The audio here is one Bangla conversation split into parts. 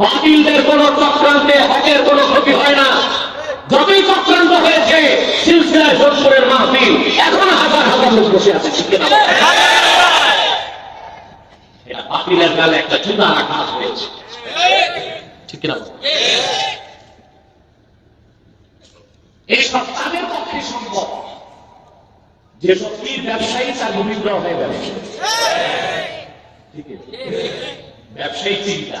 বাতিলদের কোন চক্রান্তে হকের কোনো ক্ষতি হয় না। যতই চক্রান্ত হয়েছে, সিলসিলায় যোধপুরের মাহফিল এখন হাজার হাজার লোক বসে আছে বাতিলের গালে একটা রাখা হয়েছে। ঠিক তাদের পক্ষে সম্ভব। ব্যবসায়ী তার বিবিগ্রহ হয়ে ব্যবসায়ী? ব্যবসায়ী চিন্তা।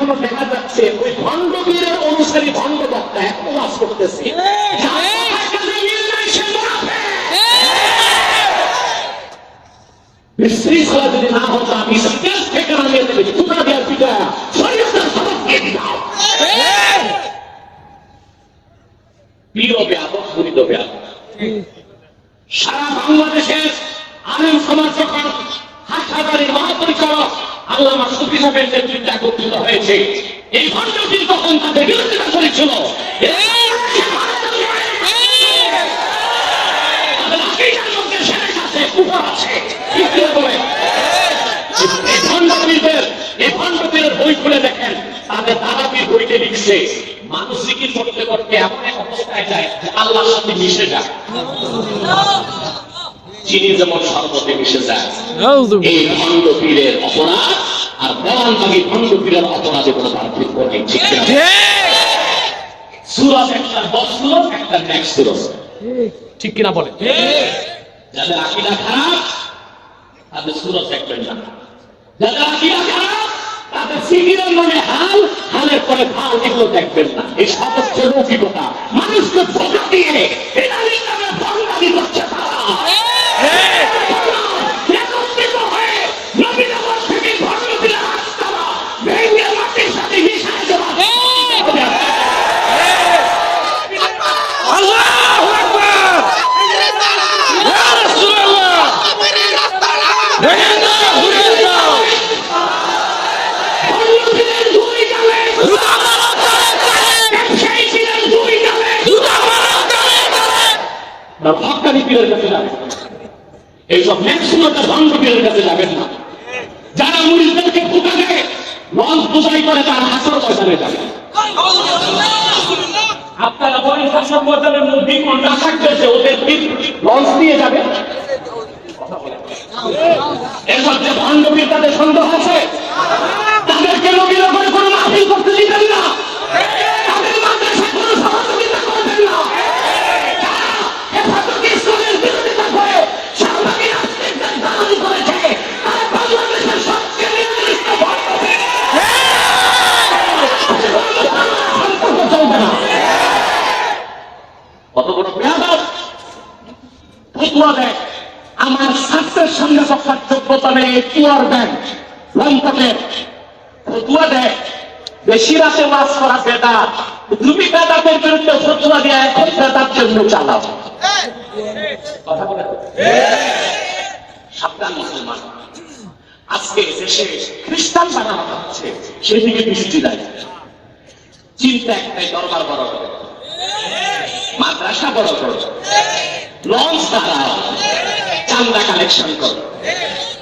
এখনও দেখা যাচ্ছে ওই ভণ্ড অনুসারী ভণ্ড বক্তা এখনও বাস করতেছে। যদি না হতো আমি থেকে নামিয়ে দেবে। দেওয়ার প্রিয় ব্যাপক পরিত ব্যাপক। সারা বাংলাদেশের আলেম সমাজ যখন হাটহাজারির মহাপরিচালক আল্লামা সুফি বই খুলে দেখেন। তাদের দাদাপীর বইতে লিখছে, মানুষ জিকির করতে করতে এমন এক অবস্থায় যায় আল্লাহর সাথে মিশে যায়। চিনি যেমন সর্বতে মিশে যায় এই ভণ্ড পীরের অপরাধ আর বলানবাগী ভণ্ড পীরের অপরাধে কোনো পার্থক্য নেই ঠিক? সুরত একটা সুরত একটা সুরত। ঠিক। কিনা বলে যাদের আকিদা খারাপ তাদের দেখবেন না। যাদের আকিদা খারাপ তাদের সিগিরের নামে হাল হালের পরে ফাল এগুলো দেখবেন না। এই হচ্ছে লৌকিকতা মানুষকে ধোকা দিয়ে যারা মুরিদদেরকে ফুটা দেয় লঞ্চ বোঝাই করে, তারা হাসর পয়সানে যাবে। আপনারা মধ্যে কোনটা থাকতেছে ওদের পীর লঞ্চ দিয়ে যাবে? এসব যে ভণ্ড তাদের সন্দেহ আছে? ফতুয়া দেয় আমার স্বাস্থ্যের সঙ্গে বসার যোগ্যতা নেই পুয়ার ব্যাংক লঙ্কটের ফতুয়া দেয় বেশি রাতে ওয়াজ করা বেদা তুমি বেদাতের বিরুদ্ধে ফতুয়া দিয়ে এখন বেদার জন্য চালাও। সাবধান মুসলমান। আজকে দেশে খ্রিস্টান বানানো হচ্ছে, সেদিকে দৃষ্টি দেয়। চিন্তা একটাই, দরবার বড় করে মাদ্রাসা বড় করো লঞ্চ দাঁড়াও চান্দা কালেকশন করো।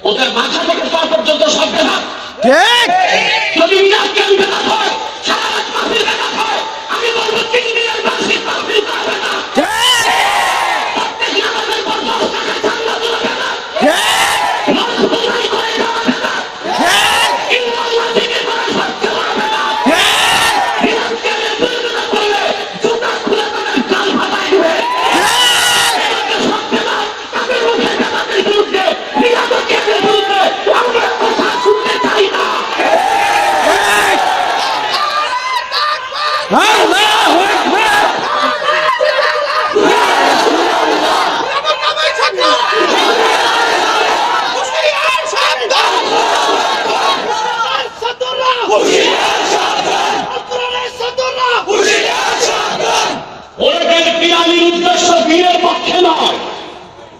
ওদের মাথা থেকে পা পর্যন্ত সব দেখা! যদি কেন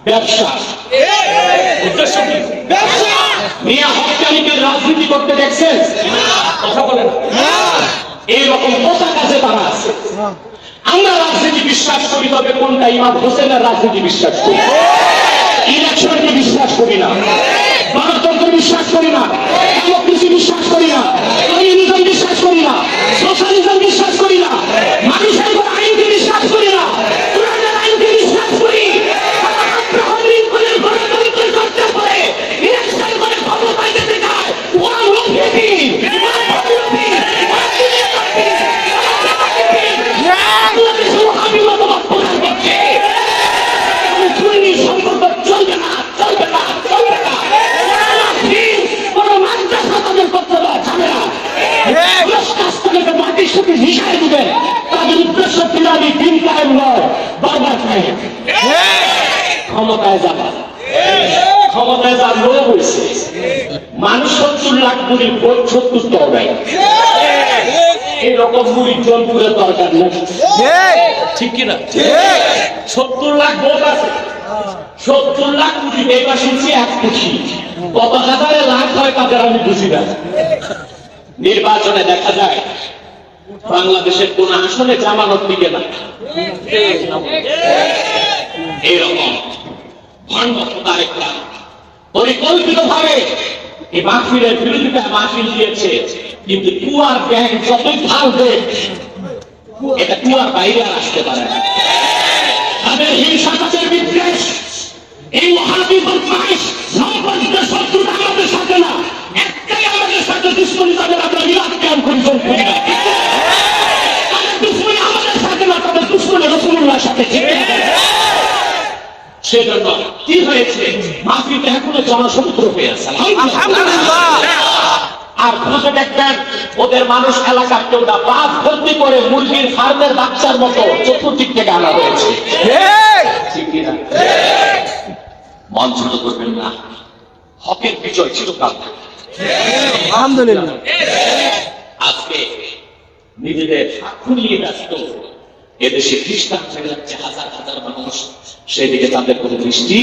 ব্যবসা। উদ্দেশ্য ব্যবসা মিয়া হকানিকে রাজনীতি করতে দেখছেন? কথা বলেন। এইরকম কথা আছে আমরা রাজনীতি বিশ্বাস করি, তবে কোনটা? ইমাম হোসেনের রাজনীতি বিশ্বাস করি। ইলেকশনকে বিশ্বাস করি না। গণতন্ত্র বিশ্বাস করি না। কিছু বিশ্বাস করি না। ক্ষমতায় যাবা। ক্ষমতায় হয়েছে। সত্তর লাখ মুড়ির সত্তর মুড়ির জনপুরের দরকার নেই। ঠিক কিনা? সত্তর লাখ ভোট আছে। সত্তর লাখ শুনছি এক কোটি কত হাজারে লাখ হয় তাদের আমি বুঝি না। নির্বাচনে দেখা যায় বাংলাদেশের কোন আসনে জামানত দিকে না। খোদার পরিকল্পিত ভাবে এই মাহফিলের বিরোধিতা মাহফিল দিয়েছে, কিন্তু কুয়ার ব্যাংক যতই এটা কুয়ার বাইরে আসতে পারে না। তাদের হিংসাকাতের বিদ্বেষ, এই মহাবী বদমাইশ সম্পর্কের শত্রুতা সেজন্য কি হয়েছে? মাফিতে এখনও জনসমুদ্র হয়ে আছে। আর খুঁজে দেখবেন ওদের মানুষ এলাকার কেউ না বাস ভর্তি করে মুরগির ফার্মের বাচ্চার মতো চতুর্দিক থেকে আনা হয়েছে? মন ছোট করবেন না। হকের বিজয় চিরকাল। আলহামদুলিল্লাহ। আজকে নিজেদের নিয়ে ব্যস্ত। এদেশে খ্রিস্টান ছেড়ে যাচ্ছে হাজার হাজার মানুষ সেদিকে তাদের কোনো দৃষ্টি